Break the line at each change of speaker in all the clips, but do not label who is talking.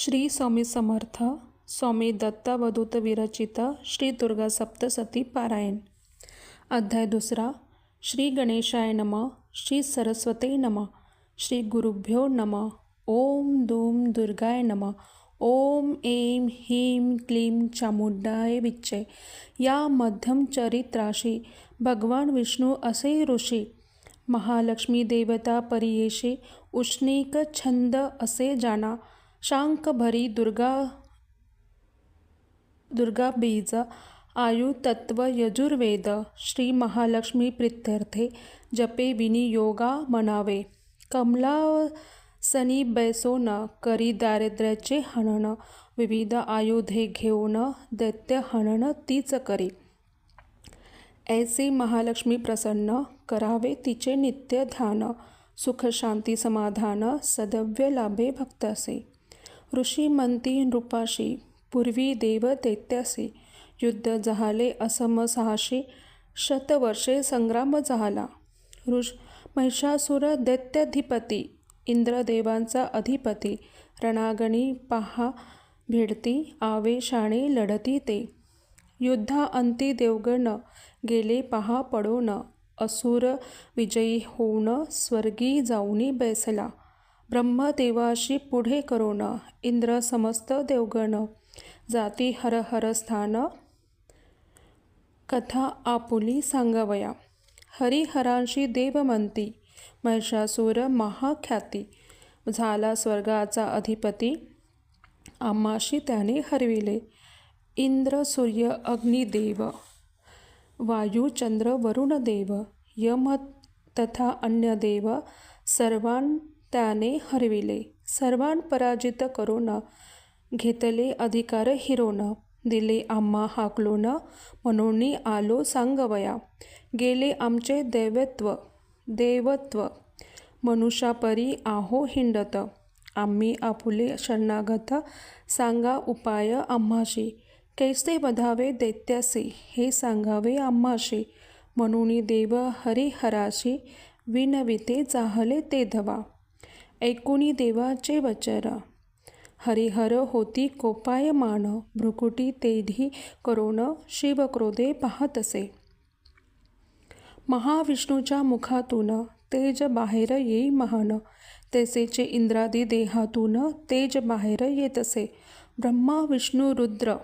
श्री स्वामी समर्थ स्वामी दत्तावधूत विरचित श्री दुर्गा सप्तसती पारायण. अध्याय दुसरा. श्री गणेशाय नम श्री सरस्वते नम श्री गुरुभ्यो नम ओम दूम दुर्गाय नम ओम ऐं ह्रीं क्लीं चामुंडाय विच्चे. या मध्यम चरित्राशी भगवान विष्णू असे ऋषी महालक्ष्मी देवता परियेशी उष्णिक छंद असे जाना शांक दुर्गा दुर्गाबीज आयु तत्व यजुर्वेद श्री महालक्ष्मी प्रित्यर्थे जपे विनियोगा म्हणावे कमला सनी बैसो न करी दारिद्र्याचे हनन विविध आयुधे घेऊन दैत्य हनन तीच करी। ऐसे महालक्ष्मी प्रसन्न करावे तिचे नित्य ध्यान सुख शांती समाधान सदव्य लाभे भक्तासे ऋषी म्हणती नृपाशी पूर्वी देव दैत्यासी युद्ध झाले असम सहाशे शतवर्षे संग्राम झाला ऋष महिषासुर दैत्याधिपती इंद्रदेवांचा अधिपती रणागणी पहा भेडती आवेशाने लढती ते. युद्धा अंती देवगण गेले पहा पडोन असुर विजयी होऊन स्वर्गी जाऊनी बैसला. ब्रह्मदेवाशी पुढे करोन इंद्र समस्त देवगण. जाती हर हर स्थान कथा आपुली सांगावया. हरिहरांशी देव म्हणती महिषासूर महाख्याती. झाला स्वर्गाचा अधिपती आम्हाशी त्याने हरविले. इंद्र सूर्य अग्निदेव वायू चंद्र वरुण देव. यम तथा अन्य देव सर्वां त्याने हरविले. सर्वान पराजित करून घेतले अधिकार हिरोन. दिले आम्हा हाकलोन म्हणून आलो सांगवया. गेले आमचे दैवत्व देवत्व. मनुष्यापरी आहो हिंडत. आम्ही आपुले शरणागत. सांगा उपाय आम्हाशी. कैसे बधावे दैत्यासे हे सांगावे आम्हाशी. म्हणून देव हरिहराशी विनविते जाहले ते धवा. ऐकुनी देवाचे वचर हरिहर होती कोपायमान भ्रुकुटी तेधी करोन शिवक्रोधे पाहतसे. महाविष्णूच्या मुखातून तेज बाहेर येई महान. तेसेचे इंद्रादी देहातून तेज बाहेर येतसे. ब्रह्मा विष्णू रुद्र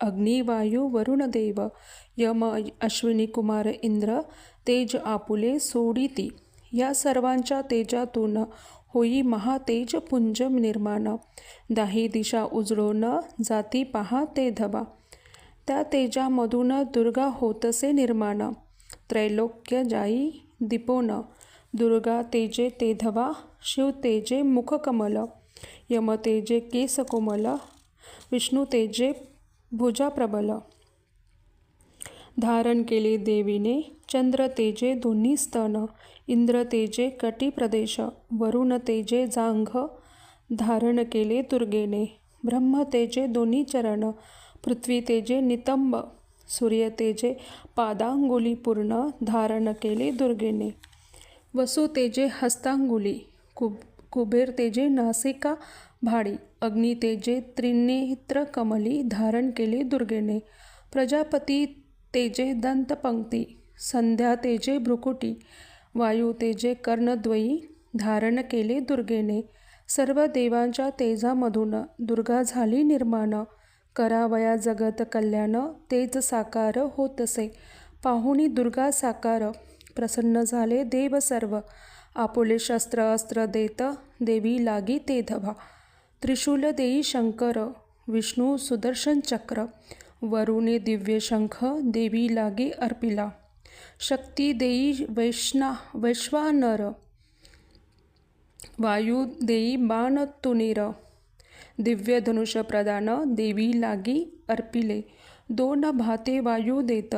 अग्निवायू वरुणदेव वरुण देव यम अश्विनी कुमार इंद्र तेज आपुले सोडिती. या सर्वांच्या तेजातून होई महातेज पुंज निर्माण. दाही दिशा उजळून जाती पहा ते धबा. त्या तेजामधून दुर्गा होतसे निर्माण. त्रैलोक्य जाई दीपोन. दुर्गा तेजे ते धवा शिव तेजे मुखकमल यम तेजे केस कोमल. विष्णू तेजे भुजा प्रबल. धारण केले देवीने चंद्र तेजे दोन्ही स्तन. इंद्र तेजे कटी प्रदेश वरुण तेजे जांघ धारण केले दुर्गेने ब्रह्म तेजे दोन्ही चरण पृथ्वी तेजे नितंब सूर्य तेजे पादांगुली पूर्ण धारण केले दुर्गेने. वसु तेजे हस्तांगुली कुब कुबेर तेजे नासिका भाडी अग्नि तेजे त्रिनेत्र कमली धारण केले दुर्गेने. प्रजापती तेजे दंतपंक्ती संध्या तेजे भ्रुकुटी वायू तेजे कर्णद्वयी धारण केले दुर्गेने. सर्व देवांच्या तेजामधून दुर्गा झाली निर्माण. करावया जगत कल्याण तेज साकार होतसे. पाहुणी दुर्गा साकार. प्रसन्न झाले देव सर्व. आपुले शस्त्र अस्त्र देत देवी लागी ते धवा. त्रिशूल देई शंकर. विष्णू सुदर्शन चक्र. वरुणे दिव्य शंख देवी लागी अर्पिला. शक्ती देई वैष्णा वैश्वानर। वायू देई बाण तुनीर। दिव्य धनुष प्रदान देवी लागी अर्पिले। दोन भाते वायू देत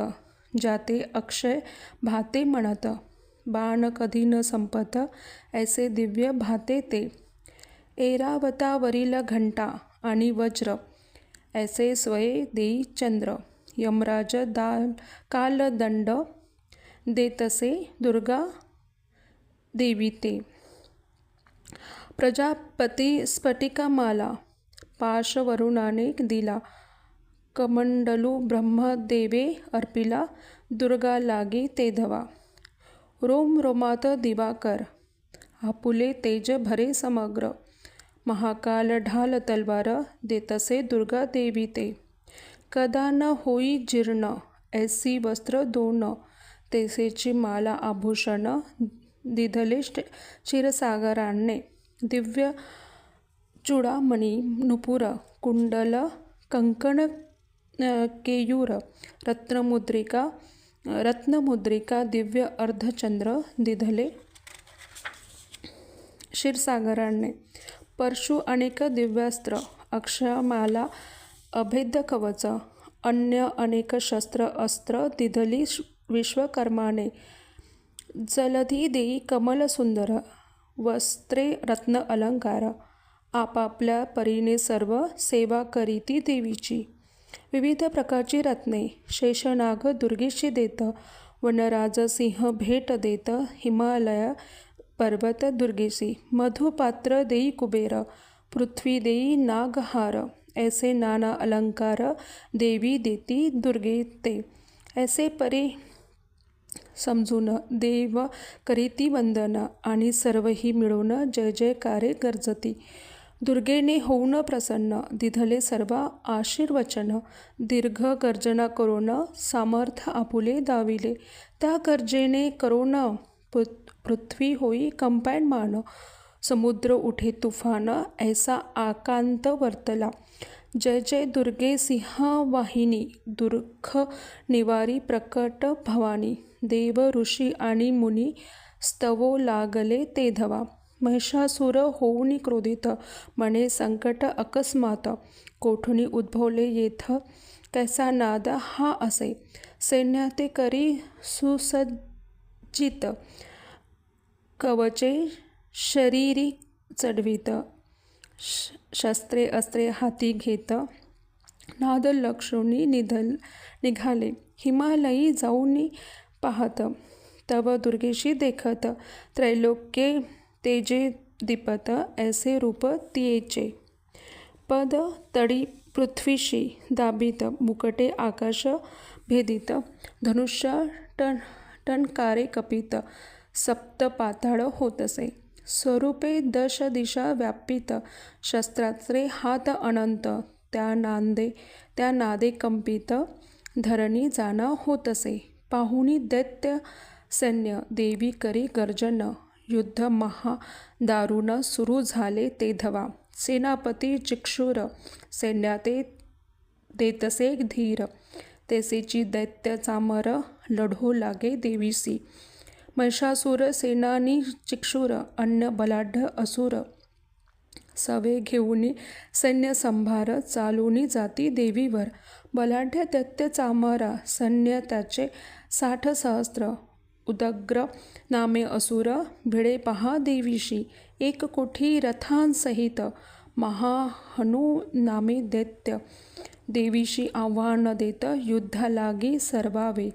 जाते अक्षय भाते म्हणत। बाण कधी न संपत ऐसे दिव्य भाते ते। एरावतावरील घंटा आणि वज्र ऐसे स्वये देई चंद्र। यमराज दाल कालदंड देतसे दुर्गा देवी ते. प्रजापती स्फटिकामाला माला वरुणाने दिला. कमंडलू ब्रह्मदेवे अर्पिला दुर्गा लागे ते धवा. रोम रोमात दिवाकर आपुले तेज भरे समग्र. महाकाल ढाल तलवार देतसे दुर्गा देवी ते. कदा न होई जीर्ण ऐसी वस्त्र दोन. तेसेची माला आभूषण दिधलिष्ट क्षीरसागराने दिव्य चूडामणी नुपुर कुंडल कंकण केयूर रत्नमुद्रिका रत्नमुद्रिका दिव्य अर्धचंद्र दिधले. क्षीरसागराने परशु अनेक दिव्यास्त्र अक्षमाला अभेद्य कवच अन्य अनेक शस्त्र अस्त्र दिधली विश्वकर्माने जलधी देई कमल सुंदर वस्त्रे रत्न अलंकार आपापल्या परीने सर्व सेवा करीती देवीची. विविध प्रकारची रत्ने शेषनाग दुर्गेशी देत वनराज सिंह भेट देत हिमालय पर्वत दुर्गेशी मधुपात्र देई कुबेर पृथ्वी देई नागहार ऐसे नाना अलंकार देवी देती दुर्गे ते. ऐसे परी समजून देव करीती वंदन आणि सर्वही मिळून जय जयकारे गरजती. दुर्गेने होऊन प्रसन्न दिधले सर्व आशीर्वचन दीर्घ गर्जना करून सामर्थ्य आपुले दाविले. त्या गर्जेने करोन पृथ्वी होई कंपायमान समुद्र उठे तुफान ऐसा आकांत वर्तला. जय जय दुर्गे सिंहवाहिनी दुर्ख निवारी प्रकट भवानी. देव ऋषी आणि मुनी स्तवो लागले ते धवा. महिषासुर होऊनी क्रोधित म्हणे संकट अकस्मात कोठुनी उद्भवले येथ कैसा नाद हा असे. सैन्याते करी सुसज्जित कवचे शरीरी चढवित श- शस्त्रे अस्त्रे हाती घेत नाद लक्षुणी निधल निघाले. हिमालयी जाऊनी पाहत. तव दुर्गेशी देखत. त्रैलोक्ये तेजे दीपत ऐसे रूप तियेचे. पद तडी पृथ्वीशी दाबित मुकटे आकाश भेदित धनुष्य टन टणकारे कपित सप्त पाताळ होतसे. स्वरूपे दश दिशा व्यापित शस्त्रास्त्रे हात अनंत त्या नांदे त्या नादे कंपित धरणी जाणा होतसे. पाहुणी दैत्य सैन्य देवी करी गर्जन युद्ध महा दारुण सुरू झाले ते धवा. सेनापती चिक्षुर सैन्याते देतसे धीर. तेसेची दैत्य चामर लढो लागे देवीसी. महिषासुर सेनानी चिक्षुर अन्न बलाढ्य असुर. सवे घेऊनी सैन्य संभार चालूनी जाती देवीवर. बलाढ्य दैत्य चामरा सैन्य त्याचे साठ सहस्त्र उदग्र नामे असुर भिडे पहा देवीशी एक कोठी रथांसहित महाहनु नामे दैत्य. देवीशी आव्हान देत युद्धा लागी सर्वावे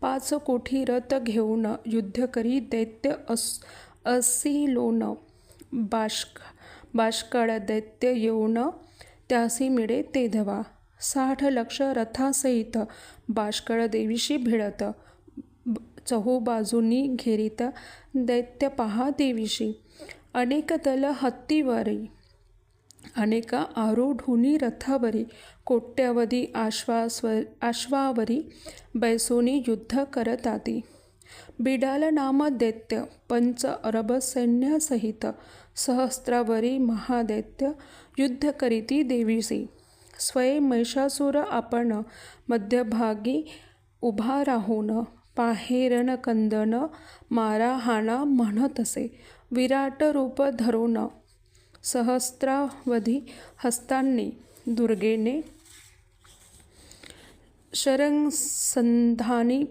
पाच कोठी रथ घेऊन युद्ध करी दैत्य अस असिलोन. बाष्क बाष्कळ दैत्य येऊन त्यासी मिळे ते धवा. साठ लक्ष रथासहित बाष्कळ देवीशी भिडत चहूबाजूंनी घेरीत दैत्य पहा देवीशी. अनेक दल हत्तीवरी अनेक आरूढुनी रथावरी कोट्यावधी आश्वास्व आश्वावरी बैसोनी युद्ध करताती. आदी बिडालनामदैत्य पंच अरब सैन्यासहित सहस्रावरी महादैत्य युद्ध करीती देवीसी. स्वये महिषासुर आपण मध्यभागी उभा राहून पाहेरण कंदन मारा हाणा म्हणतसे विराट रूप धरून सहस्रावधी हस्तांनी दुर्गेने शरंसंधानी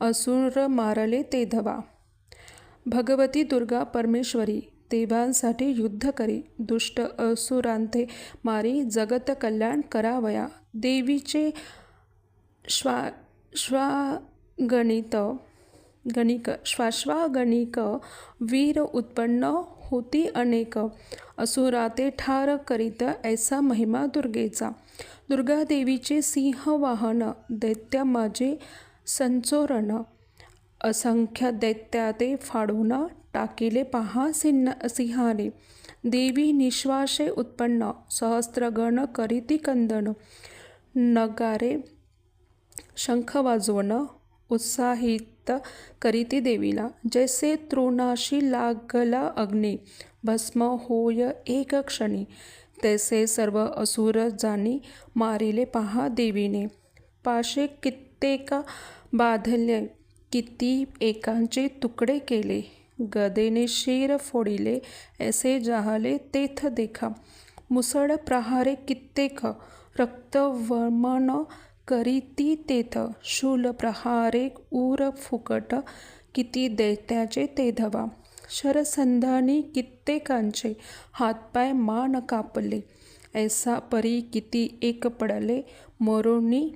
असुर मारले ते धवा. भगवती दुर्गा परमेश्वरी देवांसाठी युद्ध करी दुष्ट असुरांते मारी जगत कल्याण करावया. देवीचे श्वा श्वागणित गणिक श्वाश्वागणिक वीर उत्पन्न होती अनेक. असुराते ठार करीत ऐसा महिमा दुर्गेचा. दुर्गादेवीचे सिंह वाहन दैत्य माझे संचोरण असंख्य दैत्या ते फाडून टाकिले पहा सिन्न सिंहाने. देवी निश्वासे उत्पन्न सहस्त्रगण करीती कंदन. नगारे शंख वाजवण उत्साहित करीती देवीला. जैसे तृणाशी लागला अग्नी भस्म होय एक क्षणी. तैसे सर्व असुर जाणी मारिले पहा देवीने. पाशे कित्येका बाधले किती एकांचे तुकडे केले? गदेने शिर फोडिले ऐसे जाहले तेथ देखा. मुसळ प्रहारे कित्येक रक्तवमन करीती तेथ. शूल प्रहारे ऊर फुकट किती दैत्याचे ते धवा. शरसंधानी कित्येकांचे हातपाय मान कापले. ऐसा परी किती एक पडले मरोनी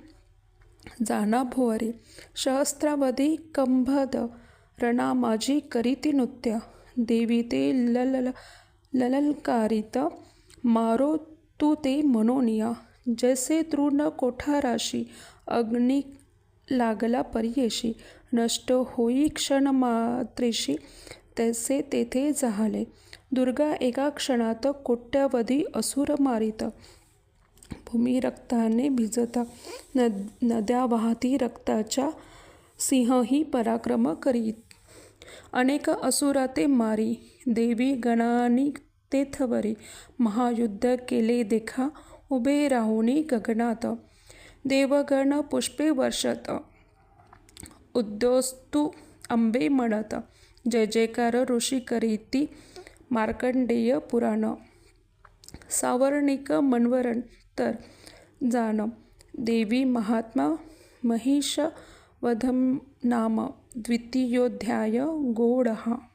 जाना भुवरे सहस्रावधी कंभद रणा माझी करीती नृत्य. देवी ते ललल लललकारित मारो तू ते मनोनिया. जैसे तृण कोठाराशी अग्नी लागला परियेशी. नष्ट होई क्षण मात्रेशी तैसे तेथे झाले दुर्गा एका क्षणात कोट्यावधी असुर मारित. भूमी रक्ताने भिजता नद नद्या वाहती रक्ताच्या सिंहही पराक्रम करीत. अनेक असुरा ते मारी देवी गणानी तेथवरी महायुद्ध केले देखा उभे राहुनी गगनात देवगण पुष्पे वर्षत. उद्योस्तु अंबे म्हणत जय जयकार ऋषी करीती मार्कंडेय पुराण. सावर्णिक तर जाणं. देवी महात्मा महिष वधम नाम. द्वितीयोध्याय गोड. हा